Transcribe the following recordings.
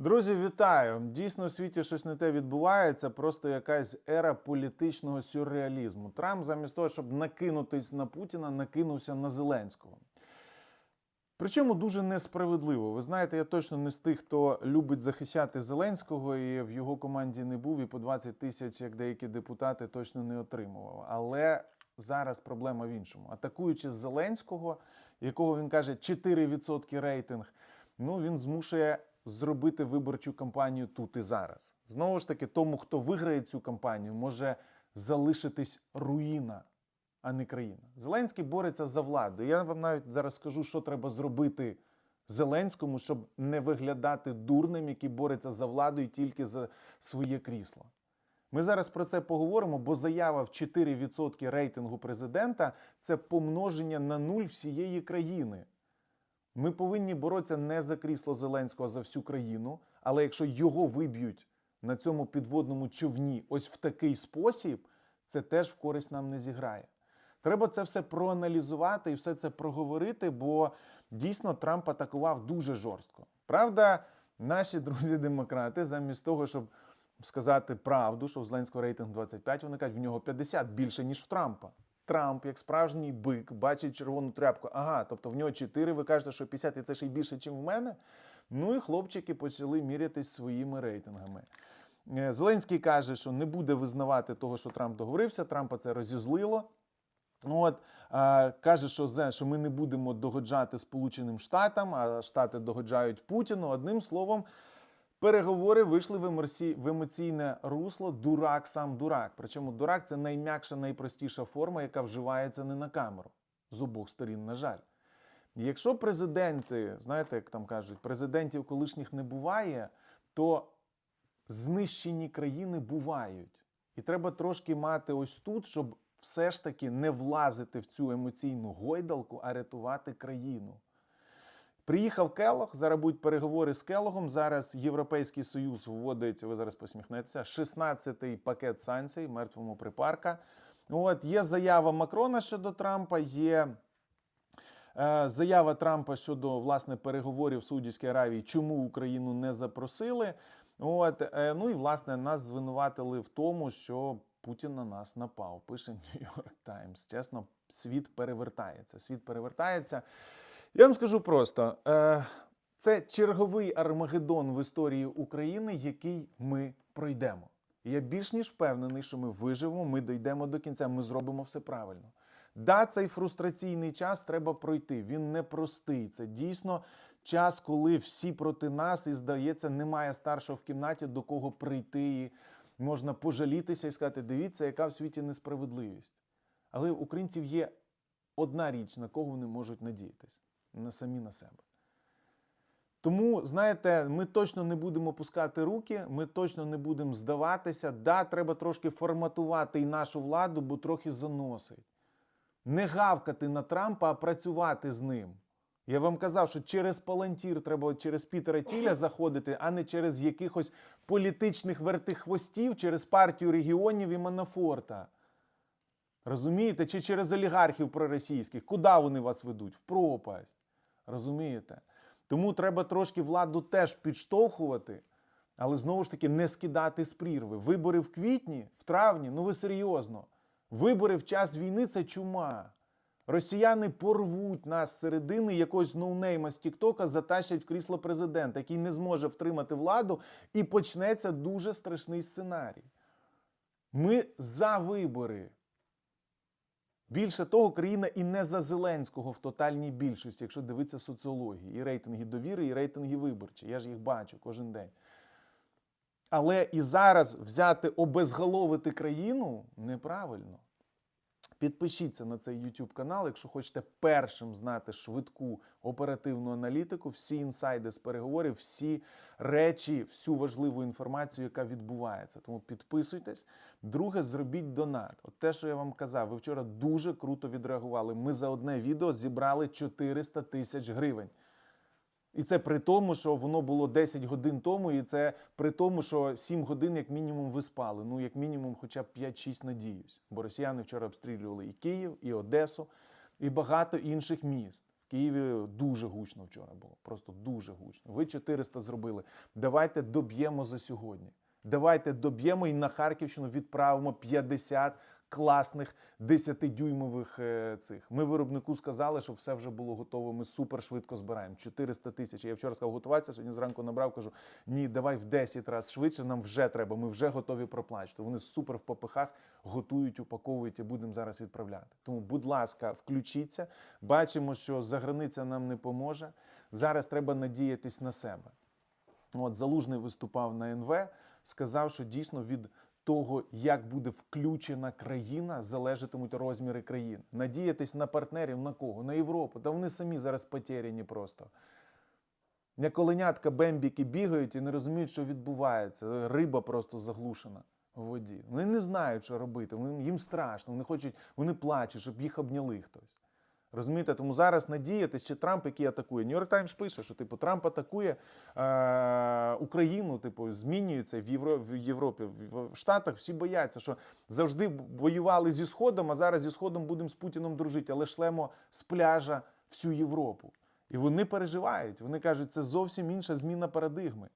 Друзі, вітаю! Дійсно, у світі щось не те відбувається, просто якась ера політичного сюрреалізму. Трамп, замість того, щоб накинутись на Путіна, накинувся на Зеленського. Причому дуже несправедливо. Ви знаєте, я точно не з тих, хто любить захищати Зеленського, і в його команді не був, і по 20 тисяч, як деякі депутати, точно не отримував. Але зараз проблема в іншому. Атакуючи Зеленського, якого він каже 4% рейтинг, ну він змушує зробити виборчу кампанію тут і зараз. Знову ж таки, тому, хто виграє цю кампанію, може залишитись руїна, а не країна. Зеленський бореться за владу. Я вам навіть зараз скажу, що треба зробити Зеленському, щоб не виглядати дурним, який бореться за владу і тільки за своє крісло. Ми зараз про це поговоримо, бо заява в 4% рейтингу президента це помноження на нуль всієї країни. Ми повинні боротися не за крісло Зеленського, а за всю країну. Але якщо його виб'ють на цьому підводному човні ось в такий спосіб, це теж в користь нам не зіграє. Треба це все проаналізувати і все це проговорити, бо дійсно Трамп атакував дуже жорстко. Правда, наші друзі-демократи, замість того, щоб сказати правду, що у Зеленського рейтинг 25, вони кажуть, в нього 50 більше, ніж в Трампа. Трамп, як справжній бик, бачить червону тряпку. Ага, тобто в нього 4, ви кажете, що 50 і це ще й більше, ніж в мене. Ну і хлопчики почали мірятись своїми рейтингами. Е, Зеленський каже, що не буде визнавати того, що Трамп договорився. Трампа це розізлило. Ну, От, е, каже, що, зе- що ми не будемо догоджати Сполученим Штатам, а Штати догоджають Путіну. Одним словом, переговори вийшли в, емоці... в емоційне русло. Дурак сам дурак. Причому дурак це найм'якша, найпростіша форма, яка вживається не на камеру з обох сторін, на жаль. Якщо президенти, знаєте, як там кажуть, президентів колишніх не буває, то знищені країни бувають. І треба трошки мати ось тут, щоб все ж таки не влазити в цю емоційну гойдалку, а рятувати країну. Приїхав Келох, зараз будуть переговори з Келогом. Зараз Європейський Союз вводить, ви зараз посміхнетеся, 16-й пакет санкцій, мертвому припарка. От є заява Макрона щодо Трампа, є е, заява Трампа щодо власне переговорів в Саудівській Аравії, чому Україну не запросили. От, е, ну і власне нас звинуватили в тому, що Путін на нас напав. Пише Нью-Йорк Таймс. Чесно, світ перевертається. Світ перевертається. Я вам скажу просто: е, це черговий Армагеддон в історії України, який ми пройдемо. Я більш ніж впевнений, що ми виживемо, ми дійдемо до кінця, ми зробимо все правильно. Да, цей фрустраційний час треба пройти. Він непростий. Це дійсно час, коли всі проти нас, і здається, немає старшого в кімнаті, до кого прийти, і можна пожалітися і сказати: дивіться, яка в світі несправедливість. Але у українців є одна річ, на кого вони можуть надіятись на самі на себе. Тому, знаєте, ми точно не будемо пускати руки, ми точно не будемо здаватися. Да, треба трошки форматувати і нашу владу, бо трохи заносить. Не гавкати на Трампа, а працювати з ним. Я вам казав, що через Палантір треба через Пітера Тіля заходити, а не через якихось політичних вертихвостів, через партію регіонів і Манафорта. Розумієте? Чи через олігархів проросійських? Куди вони вас ведуть? В пропасть. Розумієте? Тому треба трошки владу теж підштовхувати, але знову ж таки не скидати з прірви. Вибори в квітні, в травні, ну ви серйозно. Вибори в час війни це чума. Росіяни порвуть нас з середини якогось ноунейма з Тіктока, затащать в крісло президента, який не зможе втримати владу, і почнеться дуже страшний сценарій. Ми за вибори. Більше того, країна і не за Зеленського в тотальній більшості, якщо дивитися соціології, і рейтинги довіри, і рейтинги виборчі. Я ж їх бачу кожен день. Але і зараз взяти обезголовити країну неправильно. Підпишіться на цей YouTube канал, якщо хочете першим знати швидку оперативну аналітику, всі інсайди з переговорів, всі речі, всю важливу інформацію, яка відбувається. Тому підписуйтесь. Друге, зробіть донат. От те, що я вам казав, ви вчора дуже круто відреагували. Ми за одне відео зібрали 400 тисяч гривень. І це при тому, що воно було 10 годин тому, і це при тому, що 7 годин, як мінімум, ви спали. Ну, як мінімум, хоча б 5-6, надіюсь. Бо росіяни вчора обстрілювали і Київ, і Одесу, і багато інших міст. В Києві дуже гучно вчора було. Просто дуже гучно. Ви 400 зробили. Давайте доб'ємо за сьогодні. Давайте доб'ємо і на Харківщину відправимо 50 класних 10-дюймових е, цих. Ми виробнику сказали, що все вже було готово. Ми супер швидко збираємо. 400 тисяч. Я вчора сказав готуватися. Сьогодні зранку набрав, кажу: ні, давай в 10 разів швидше. Нам вже треба. Ми вже готові проплачити. Вони супер в попихах готують, упаковують і будемо зараз відправляти. Тому, будь ласка, включіться. Бачимо, що заграниця нам не поможе. Зараз треба надіятись на себе. От Залужний виступав на НВ, сказав, що дійсно від того, як буде включена країна, залежатимуть розміри країн. Надіятись на партнерів на кого? На Європу. Та вони самі зараз потеряні просто. Як оленятка бембіки бігають і не розуміють, що відбувається. Риба просто заглушена в воді. Вони не знають, що робити. Їм страшно, вони хочуть, вони плачуть, щоб їх обняли хтось. Розумієте, тому зараз надіятись, чи Трамп, який атакує. Нью-Йорк Таймс пише, що типу Трамп атакує е- Україну, типу, змінюється в, Євро- в Європі. В Штатах всі бояться, що завжди воювали зі Сходом, а зараз зі Сходом будемо з Путіном дружити, але шлемо з пляжа всю Європу. І вони переживають. Вони кажуть, це зовсім інша зміна парадигми.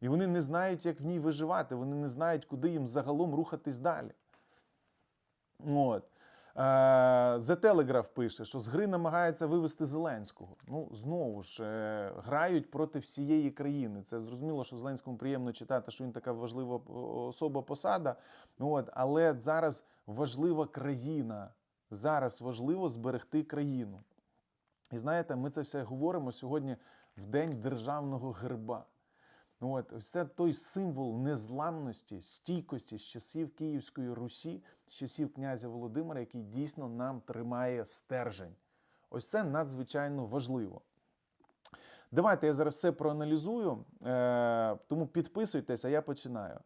І вони не знають, як в ній виживати. Вони не знають, куди їм загалом рухатись далі. От. Е, The Telegraph пише, що з гри намагаються вивести Зеленського. Ну, знову ж, е, грають проти всієї країни. Це зрозуміло, що Зеленському приємно читати, що він така важлива особа посада. От, але зараз важлива країна. Зараз важливо зберегти країну. І знаєте, ми це все говоримо сьогодні в День державного герба. Ну, От, ось це той символ незламності, стійкості з часів Київської Русі, з часів князя Володимира, який дійсно нам тримає стержень. Ось це надзвичайно важливо. Давайте я зараз все проаналізую, е, тому підписуйтесь, а я починаю.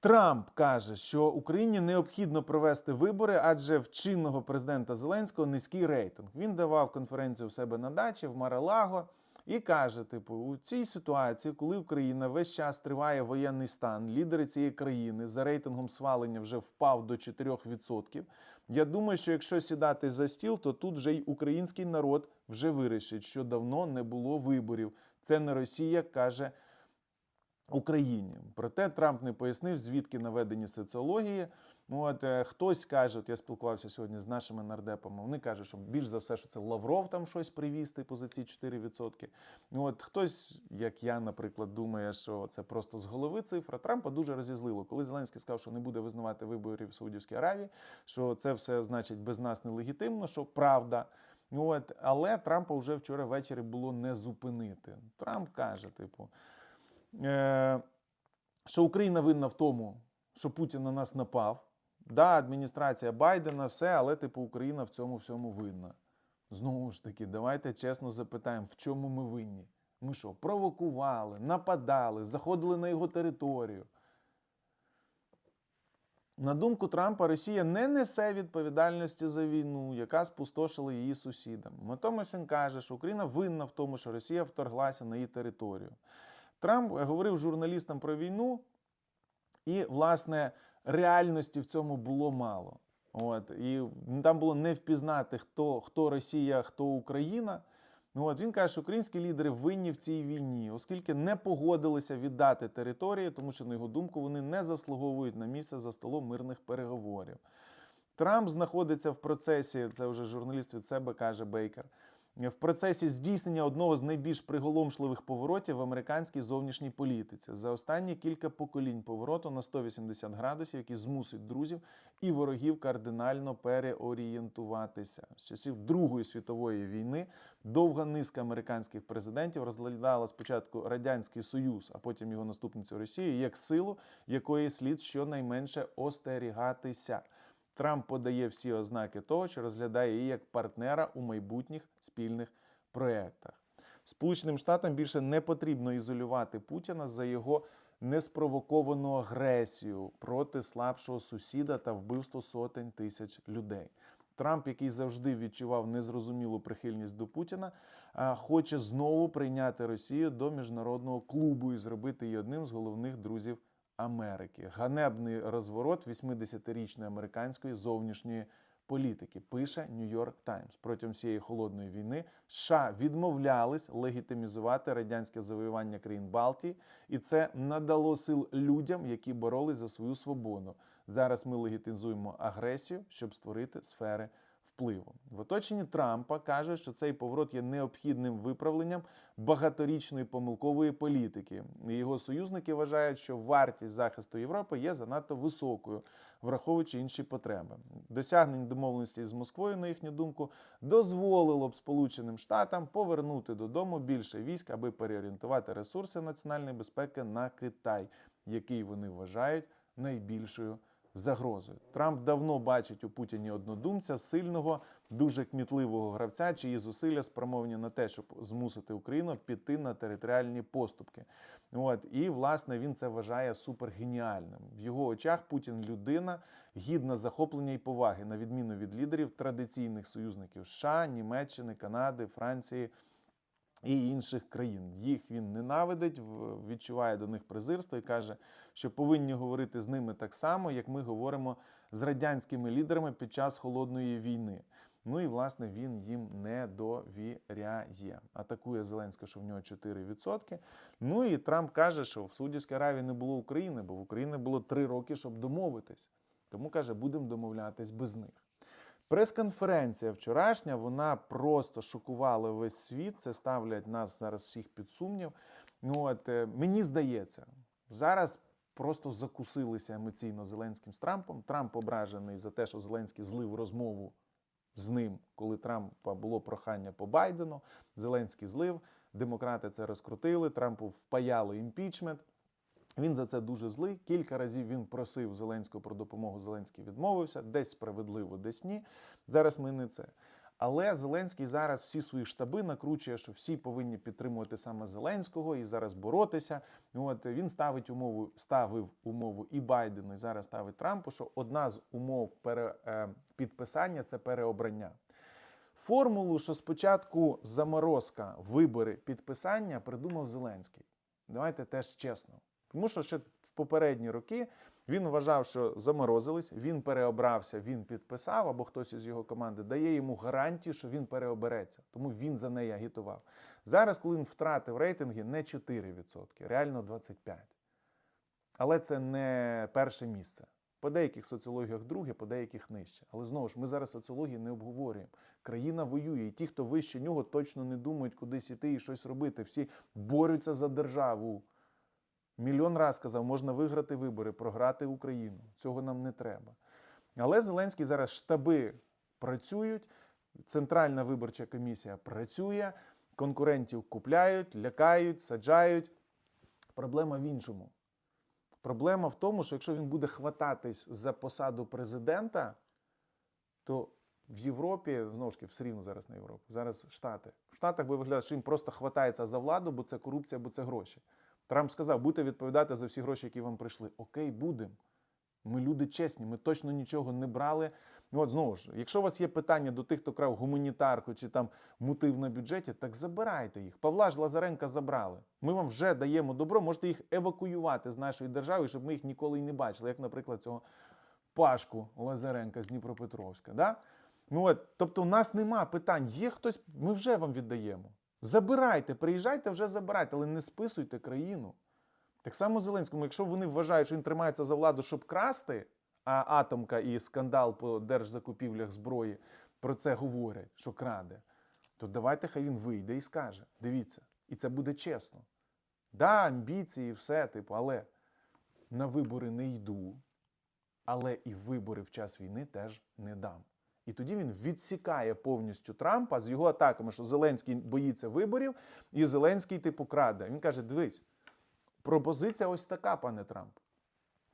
Трамп каже, що Україні необхідно провести вибори, адже в чинного президента Зеленського низький рейтинг. Він давав конференцію у себе на дачі в Маралаго і каже: типу, у цій ситуації, коли Україна весь час триває воєнний стан, лідери цієї країни за рейтингом свалення вже впав до 4%. Я думаю, що якщо сідати за стіл, то тут вже й український народ вже вирішить, що давно не було виборів. Це не Росія каже. Україні. Проте Трамп не пояснив, звідки наведені соціології. Ну, От е, хтось каже, от я спілкувався сьогодні з нашими нардепами. Вони кажуть, що більш за все, що це Лавров там щось привіз, типу за ці 4%. Ну, От хтось, як я, наприклад, думає, що це просто з голови цифра. Трампа дуже розізлило, коли Зеленський сказав, що не буде визнавати виборів в Саудівській Аравії, що це все значить без нас нелегітимно, що правда. Ну, От, але Трампа вже вчора ввечері було не зупинити. Трамп каже, типу. Е, що Україна винна в тому, що Путін на нас напав. Да, адміністрація Байдена, все, але типу Україна в цьому всьому винна. Знову ж таки, давайте чесно запитаємо, в чому ми винні. Ми що, провокували, нападали, заходили на його територію. На думку Трампа, Росія не несе відповідальності за війну, яка спустошила її сусідам. Натомість він каже, що Україна винна в тому, що Росія вторглася на її територію. Трамп говорив журналістам про війну, і, власне, реальності в цьому було мало. От, І там було не впізнати, хто, хто Росія, хто Україна. От Він каже, що українські лідери винні в цій війні, оскільки не погодилися віддати території, тому що, на його думку, вони не заслуговують на місце за столом мирних переговорів. Трамп знаходиться в процесі, це вже журналіст від себе каже Бейкер, в процесі здійснення одного з найбільш приголомшливих поворотів в американській зовнішній політиці за останні кілька поколінь повороту на 180 градусів, які змусить друзів і ворогів кардинально переорієнтуватися. З часів Другої світової війни довга низка американських президентів розглядала спочатку радянський союз, а потім його наступницю Росію як силу, якої слід щонайменше остерігатися. Трамп подає всі ознаки того, що розглядає її як партнера у майбутніх спільних проєктах. Сполученим Штатам більше не потрібно ізолювати Путіна за його неспровоковану агресію проти слабшого сусіда та вбивство сотень тисяч людей. Трамп, який завжди відчував незрозумілу прихильність до Путіна, хоче знову прийняти Росію до міжнародного клубу і зробити її одним з головних друзів Америки. Ганебний розворот 80-річної американської зовнішньої політики. Пише Нью-Йорк Таймс. Протягом всієї холодної війни США відмовлялись легітимізувати радянське завоювання країн Балтії, і це надало сил людям, які боролись за свою свободу. Зараз ми легітимізуємо агресію, щоб створити сфери впливу. В оточенні Трампа каже, що цей поворот є необхідним виправленням багаторічної помилкової політики. Його союзники вважають, що вартість захисту Європи є занадто високою, враховуючи інші потреби. Досягнення домовленості з Москвою, на їхню думку, дозволило б Сполученим Штатам повернути додому більше військ, аби переорієнтувати ресурси національної безпеки на Китай, який вони вважають найбільшою загрозою. Трамп давно бачить у Путіні однодумця, сильного, дуже кмітливого гравця, чиї зусилля спрямовані на те, щоб змусити Україну піти на територіальні поступки. От і власне він це вважає супергеніальним. В його очах Путін людина гідна захоплення і поваги, на відміну від лідерів традиційних союзників США, Німеччини, Канади, Франції і інших країн. Їх він ненавидить, відчуває до них презирство і каже, що повинні говорити з ними так само, як ми говоримо з радянськими лідерами під час холодної війни. Ну і власне він їм не довіряє. Атакує Зеленського, що в нього 4%. Ну і Трамп каже, що в Саудівській Аравії не було України, бо в Україні було 3 роки, щоб домовитись. Тому каже, будемо домовлятись без них. Прес-конференція вчорашня, вона просто шокувала весь світ. Це ставлять нас зараз всіх під сумнів. Ну от е, мені здається, зараз просто закусилися емоційно Зеленським з Трампом. Трамп ображений за те, що Зеленський злив розмову з ним, коли Трампа було прохання по Байдену. Зеленський злив, демократи це розкрутили. Трампу впаяло імпічмент. Він за це дуже злий. Кілька разів він просив Зеленського про допомогу. Зеленський відмовився, десь справедливо, десь ні. Зараз ми не це. Але Зеленський зараз всі свої штаби накручує, що всі повинні підтримувати саме Зеленського і зараз боротися. От він ставить умову, ставив умову і Байдену, і зараз ставить Трампу, що одна з умов пере, е, підписання це переобрання. Формулу, що спочатку заморозка, вибори, підписання придумав Зеленський. Давайте теж чесно. Тому що ще в попередні роки він вважав, що заморозились, він переобрався, він підписав, або хтось із його команди дає йому гарантію, що він переобереться. Тому він за неї агітував. Зараз, коли він втратив рейтинги, не 4%, реально 25%. Але це не перше місце. По деяких соціологіях друге, по деяких нижче. Але знову ж ми зараз соціології не обговорюємо. Країна воює, і ті, хто вище нього, точно не думають кудись іти і щось робити. Всі борються за державу. Мільйон раз сказав, можна виграти вибори, програти Україну. Цього нам не треба. Але Зеленський зараз штаби працюють, Центральна виборча комісія працює, конкурентів купляють, лякають, саджають. Проблема в іншому. Проблема в тому, що якщо він буде хвататись за посаду президента, то в Європі, знову ж таки, все рівно зараз на Європу, зараз Штати. В Штатах би виглядає, що їм просто хватається за владу, бо це корупція, бо це гроші. Трамп сказав, будете відповідати за всі гроші, які вам прийшли. Окей, будемо. Ми люди чесні, ми точно нічого не брали. Ну от знову ж, якщо у вас є питання до тих, хто крав гуманітарку чи там мутив на бюджеті, так забирайте їх. Павла ж Лазаренка забрали. Ми вам вже даємо добро, можете їх евакуювати з нашої держави, щоб ми їх ніколи і не бачили, як, наприклад, цього Пашку Лазаренка з Дніпропетровська. Да? Ну от, тобто, у нас нема питань. Є хтось, ми вже вам віддаємо. Забирайте, приїжджайте, вже забирайте, але не списуйте країну. Так само Зеленському, якщо вони вважають, що він тримається за владу, щоб красти, а атомка і скандал по держзакупівлях зброї про це говорять, що краде, то давайте хай він вийде і скаже: дивіться, і це буде чесно. Да, амбіції, все, типу, але на вибори не йду, але і вибори в час війни теж не дам. І тоді він відсікає повністю Трампа з його атаками, що Зеленський боїться виборів, і Зеленський типу краде. Він каже: дивись, пропозиція ось така, пане Трамп.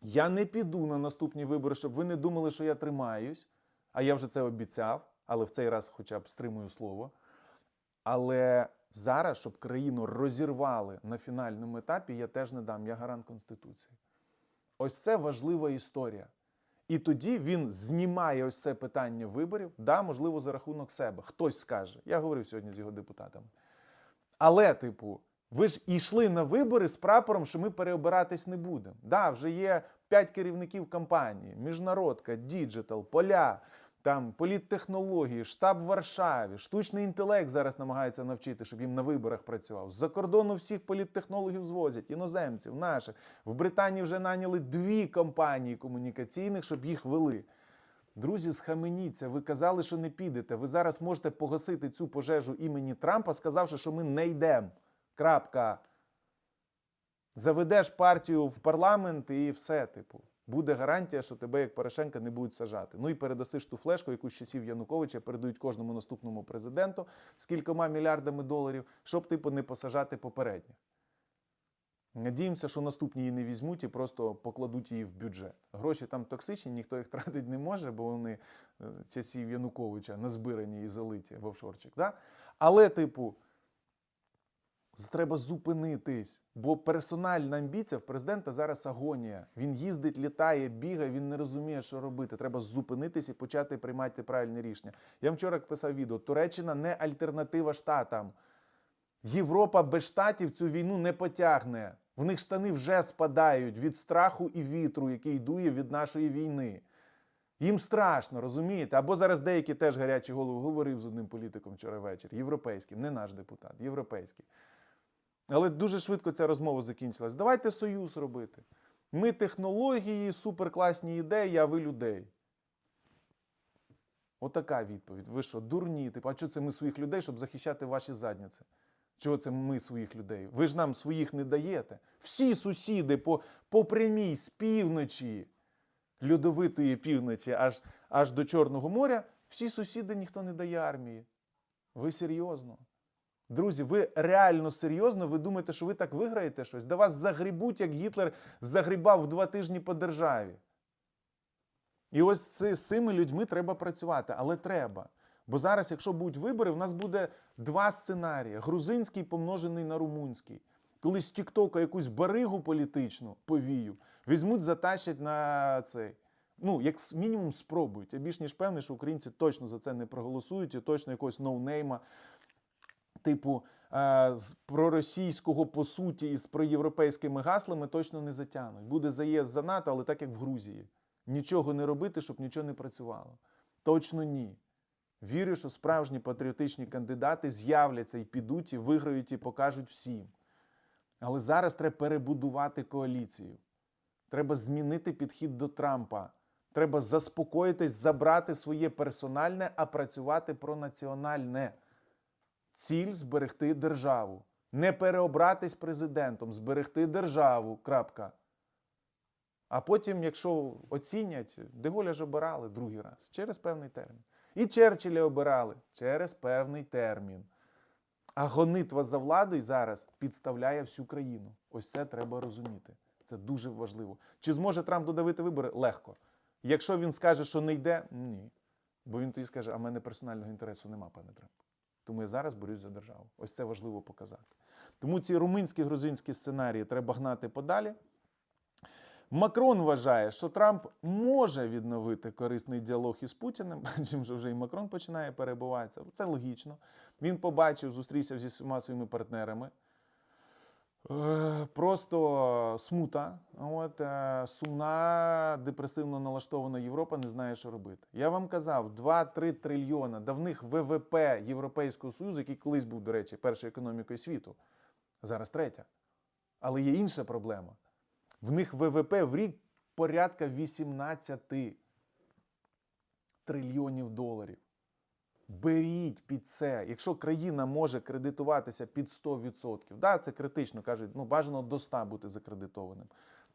Я не піду на наступні вибори, щоб ви не думали, що я тримаюсь, а я вже це обіцяв, але в цей раз хоча б стримую слово. Але зараз, щоб країну розірвали на фінальному етапі, я теж не дам. Я гарант Конституції. Ось це важлива історія. І тоді він знімає ось це питання виборів, да, можливо, за рахунок себе. Хтось скаже. Я говорив сьогодні з його депутатами. Але, типу, ви ж йшли на вибори з прапором, що ми переобиратись не будемо. Да, вже є п'ять керівників компанії, міжнародка, діджитал, поля, там політтехнології, штаб в Варшаві, штучний інтелект зараз намагається навчити, щоб їм на виборах працював. З-за кордону всіх політтехнологів звозять, іноземців, наших. В Британії вже наняли дві компанії комунікаційних, щоб їх вели. Друзі, схаменіться, ви казали, що не підете. Ви зараз можете погасити цю пожежу імені Трампа, сказавши, що ми не йдемо. Крапка. Заведеш партію в парламент і все, типу. Буде гарантія, що тебе, як Порошенка, не будуть сажати. Ну і передасиш ту флешку, яку з часів Януковича передають кожному наступному президенту з кількома мільярдами доларів, щоб, типу, не посажати попередніх. Надіємося, що наступні її не візьмуть і просто покладуть її в бюджет. Гроші там токсичні, ніхто їх тратити не може, бо вони е, часів Януковича назбирані і залиті в офшорчик. Да? Але, типу, треба зупинитись, бо персональна амбіція в президента зараз агонія. Він їздить, літає, бігає, він не розуміє, що робити. Треба зупинитись і почати приймати правильні рішення. Я вчора писав відео: Туреччина не альтернатива штатам. Європа без штатів цю війну не потягне. В них штани вже спадають від страху і вітру, який дує від нашої війни. Їм страшно, розумієте? Або зараз деякі теж гарячі голови говорив з одним політиком вчора ввечері, європейським, не наш депутат, європейський. Але дуже швидко ця розмова закінчилась. Давайте союз робити. Ми технології, суперкласні ідеї, а ви людей. Отака відповідь. Ви що, дурні? Типу, а що це ми своїх людей, щоб захищати ваші задніці? Чого це ми своїх людей? Ви ж нам своїх не даєте. Всі сусіди по, по прямій з півночі, льодовитої півночі, аж, аж до Чорного моря, всі сусіди ніхто не дає армії. Ви серйозно? Друзі, ви реально серйозно? Ви думаєте, що ви так виграєте щось? Да вас загрібуть, як Гітлер загрібав в два тижні по державі. І ось з цими людьми треба працювати, але треба. Бо зараз, якщо будуть вибори, в нас буде два сценарії: грузинський помножений на румунський. Коли з Тіктока якусь баригу політичну повію, візьмуть, затащать на цей. Ну, як мінімум спробують. Я більш ніж певний, що українці точно за це не проголосують і точно якогось ноунейма, типу е, з проросійського по суті і з проєвропейськими гаслами точно не затягнуть. Буде заїзд за НАТО, але так як в Грузії. Нічого не робити, щоб нічого не працювало. Точно ні. Вірю, що справжні патріотичні кандидати з'являться і підуть, і виграють, і покажуть всім. Але зараз треба перебудувати коаліцію. Треба змінити підхід до Трампа. Треба заспокоїтись, забрати своє персональне, а працювати про національне. Ціль зберегти державу. Не переобратись президентом, зберегти державу. Крапка. А потім, якщо оцінять, Деголя ж обирали другий раз через певний термін. І Черчилля обирали через певний термін. А гонитва за владою зараз підставляє всю країну. Ось це треба розуміти. Це дуже важливо. Чи зможе Трамп додавити вибори? Легко. Якщо він скаже, що не йде, ні. Бо він тоді скаже, а в мене персонального інтересу нема, пане Трамп. Тому я зараз борюсь за державу. Ось це важливо показати. Тому ці румунські грузинські сценарії треба гнати подалі. Макрон вважає, що Трамп може відновити корисний діалог із Путіним. чим вже і Макрон починає перебуватися. Це логічно. Він побачив, зустрівся зі всіма своїми партнерами. Е, Просто смута, от, е, сумна, депресивно налаштована Європа не знає, що робити. Я вам казав, 2-3 трильйона, да в них ВВП Європейського Союзу, який колись був, до речі, першою економікою світу, зараз третя. Але є інша проблема. В них ВВП в рік порядка 18 трильйонів доларів. Беріть під це. Якщо країна може кредитуватися під 100%, да, це критично, кажуть, ну бажано до 100 бути закредитованим.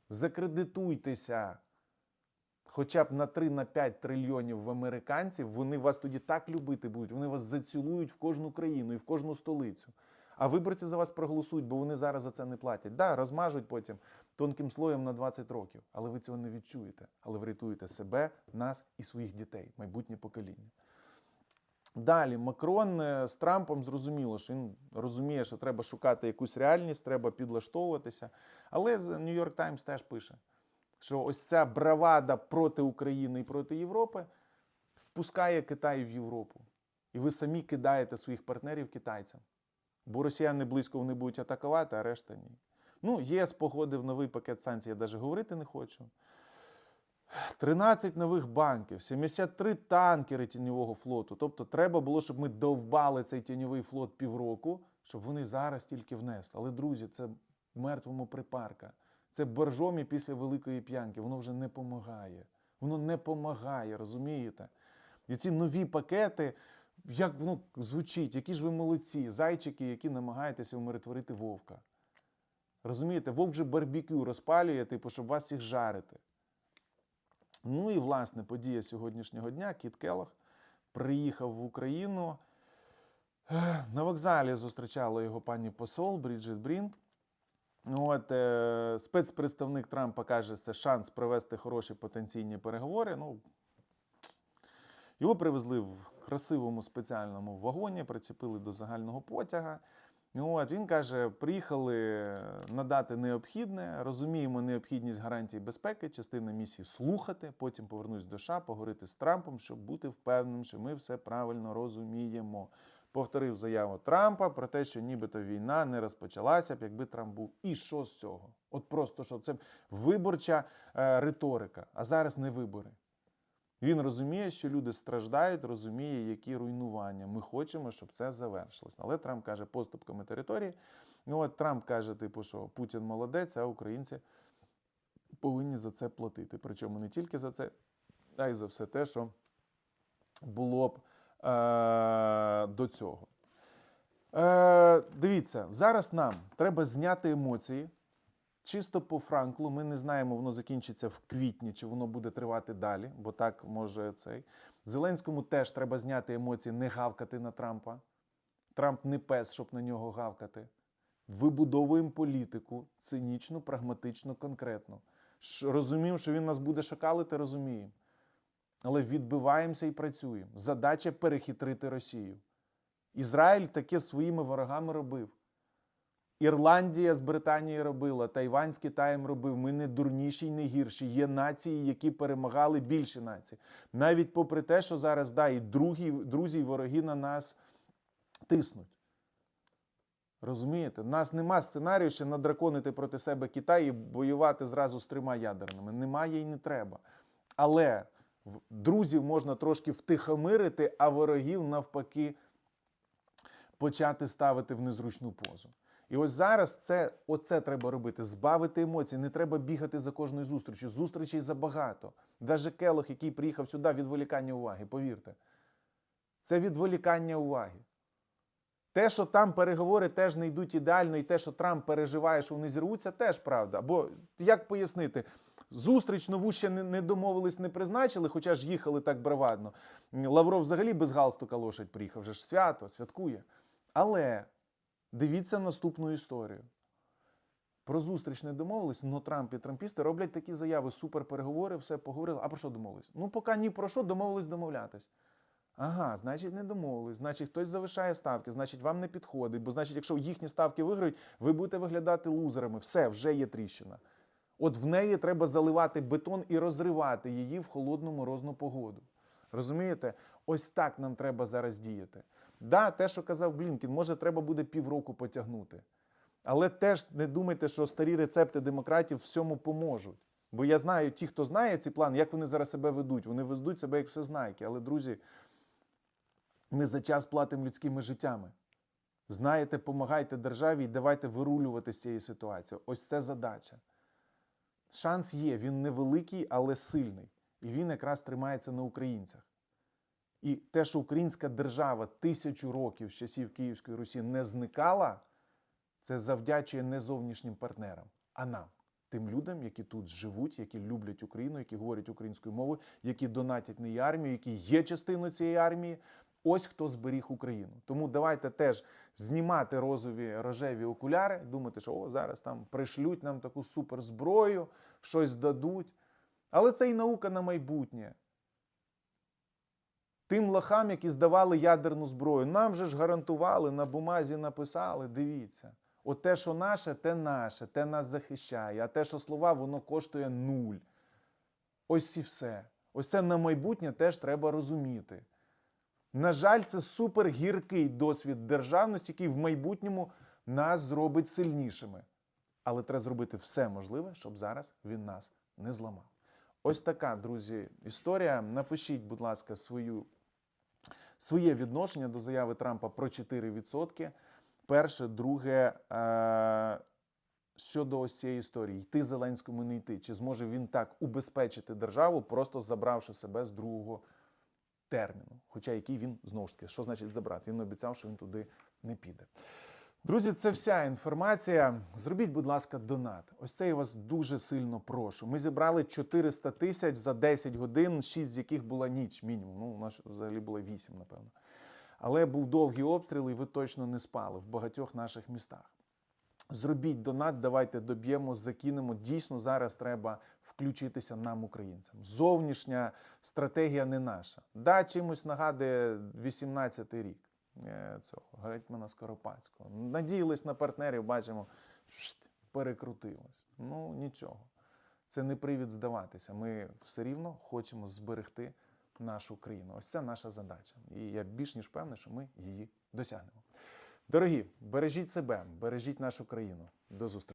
Закредитуйтеся хоча б на 3-5 трильйонів в американців, вони вас тоді так любити будуть, вони вас зацілують в кожну країну і в кожну столицю. А виборці за вас проголосують, бо вони зараз за це не платять. Да, розмажуть потім тонким слоєм на 20 років, але ви цього не відчуєте. Але ви рятуєте себе, нас і своїх дітей, майбутнє покоління. Далі Макрон е, з Трампом зрозуміло, що він розуміє, що треба шукати якусь реальність, треба підлаштовуватися. Але Нью-Йорк Таймс теж пише, що ось ця бравада проти України і проти Європи впускає Китай в Європу. І ви самі кидаєте своїх партнерів китайцям. Бо росіяни близько вони будуть атакувати, а решта ні. Ну, ЄС погодив новий пакет санкцій, я навіть говорити не хочу. 13 нових банків, 73 танкери тіньового флоту. Тобто треба було, щоб ми довбали цей тіньовий флот півроку, щоб вони зараз тільки внесли. Але, друзі, це мертвому припарка. Це боржомі після великої п'янки. Воно вже не помагає. Воно не помагає, розумієте? І ці нові пакети, як воно звучить, які ж ви молодці, зайчики, які намагаєтеся умиротворити вовка. Розумієте, вовк же барбекю розпалює, типу, щоб вас всіх жарити. Ну і власне подія сьогоднішнього дня. Кіт Келлог приїхав в Україну. На вокзалі зустрічала його пані посол Бріджит Брінк. Ну, От, е, спецпредставник Трампа каже, це шанс провести хороші потенційні переговори. Ну, його привезли в красивому спеціальному вагоні, прицепили до загального потяга. От, він каже: приїхали надати необхідне, розуміємо необхідність гарантій безпеки, частина місії слухати, потім повернусь до США, поговорити з Трампом, щоб бути впевненим, що ми все правильно розуміємо. Повторив заяву Трампа про те, що нібито війна не розпочалася б, якби Трамп був. І що з цього? От просто що це виборча е, риторика, а зараз не вибори. Він розуміє, що люди страждають, розуміє, які руйнування. Ми хочемо, щоб це завершилось. Але Трамп каже поступками території. Ну от Трамп каже, типу, що Путін молодець, а українці повинні за це платити. Причому не тільки за це, а й за все те, що було б е- до цього. Е- дивіться, зараз нам треба зняти емоції. Чисто по Франклу, ми не знаємо, воно закінчиться в квітні, чи воно буде тривати далі, бо так може цей. Зеленському теж треба зняти емоції, не гавкати на Трампа. Трамп не пес, щоб на нього гавкати. Вибудовуємо політику цинічну, прагматично, конкретно. Розуміємо, що він нас буде шакалити, розуміємо. Але відбиваємося і працюємо. Задача перехитрити Росію. Ізраїль таке своїми ворогами робив. Ірландія з Британією робила, Тайвань з Китаєм робив. Ми не дурніші й не гірші. Є нації, які перемагали більші нації. Навіть попри те, що зараз да, і другі, друзі, і вороги на нас тиснуть. Розумієте? У нас нема сценарію ще надраконити проти себе Китай і воювати зразу з трьома ядерними. Немає і не треба. Але друзів можна трошки втихомирити, а ворогів навпаки почати ставити в незручну позу. І ось зараз це, оце треба робити: збавити емоції. Не треба бігати за кожною зустрічю. Зустрічей забагато. Даже Келох, який приїхав сюди, відволікання уваги, повірте. Це відволікання уваги. Те, що там переговори теж не йдуть ідеально, і те, що Трамп переживає, що вони зірвуться, теж правда. Бо як пояснити, зустріч нову ще не, домовились, не призначили, хоча ж їхали так бравадно. Лавров взагалі без галстука лошадь приїхав, вже ж свято, святкує. Але дивіться наступну історію. Про зустріч не домовились, але Трамп і трампісти роблять такі заяви, суперпереговори, все поговорили. А про що домовились? Ну, поки ні про що домовились домовлятись. Ага, значить, не домовились, значить, хтось завишає ставки, значить, вам не підходить, бо значить, якщо їхні ставки виграють, ви будете виглядати лузерами. Все, вже є тріщина. От в неї треба заливати бетон і розривати її в холодну морозну погоду. Розумієте? Ось так нам треба зараз діяти. Да, те, що казав Блінкін, може, треба буде півроку потягнути. Але теж не думайте, що старі рецепти демократів всьому поможуть. Бо я знаю, ті, хто знає ці плани, як вони зараз себе ведуть. Вони ведуть себе як всезнайки. Але, друзі, ми за час платимо людськими життями. Знаєте, помагайте державі і давайте вирулювати з цієї ситуації. Ось це задача. Шанс є, він невеликий, але сильний. І він якраз тримається на українцях. І те, що українська держава тисячу років з часів Київської Русі не зникала, це завдячує не зовнішнім партнерам, а нам, тим людям, які тут живуть, які люблять Україну, які говорять українською мовою, які донатять на її армію, які є частиною цієї армії. Ось хто зберіг Україну. Тому давайте теж знімати розові рожеві окуляри, думати, що о, зараз там пришлють нам таку суперзброю, щось дадуть. Але це і наука на майбутнє. Тим лохам, які здавали ядерну зброю, нам же ж гарантували, на бумазі написали, дивіться. От те, що наше, те наше, те нас захищає, а те, що слова, воно коштує нуль. Ось і все. Ось це на майбутнє теж треба розуміти. На жаль, це супергіркий досвід державності, який в майбутньому нас зробить сильнішими. Але треба зробити все можливе, щоб зараз він нас не зламав. Ось така, друзі, історія. Напишіть, будь ласка, свою, своє відношення до заяви Трампа про 4%. Перше, друге, е, щодо ось цієї історії, йти Зеленському не йти. Чи зможе він так убезпечити державу, просто забравши себе з другого терміну? Хоча який він знову ж таки, що значить забрати? Він обіцяв, що він туди не піде. Друзі, це вся інформація. Зробіть, будь ласка, донат. Ось це я вас дуже сильно прошу. Ми зібрали 400 тисяч за 10 годин, 6 з яких була ніч мінімум. Ну, у нас взагалі було 8, напевно. Але був довгий обстріл, і ви точно не спали в багатьох наших містах. Зробіть донат, давайте доб'ємо, закинемо. Дійсно, зараз треба включитися нам, українцям. Зовнішня стратегія не наша. Да, чимось нагадує 18-й рік цього гетьмана Скоропадського. Надіялись на партнерів, бачимо, перекрутилось. Ну нічого. Це не привід здаватися. Ми все рівно хочемо зберегти нашу країну. Ось це наша задача. І я більш ніж певний, що ми її досягнемо. Дорогі, бережіть себе, бережіть нашу країну. До зустрічі.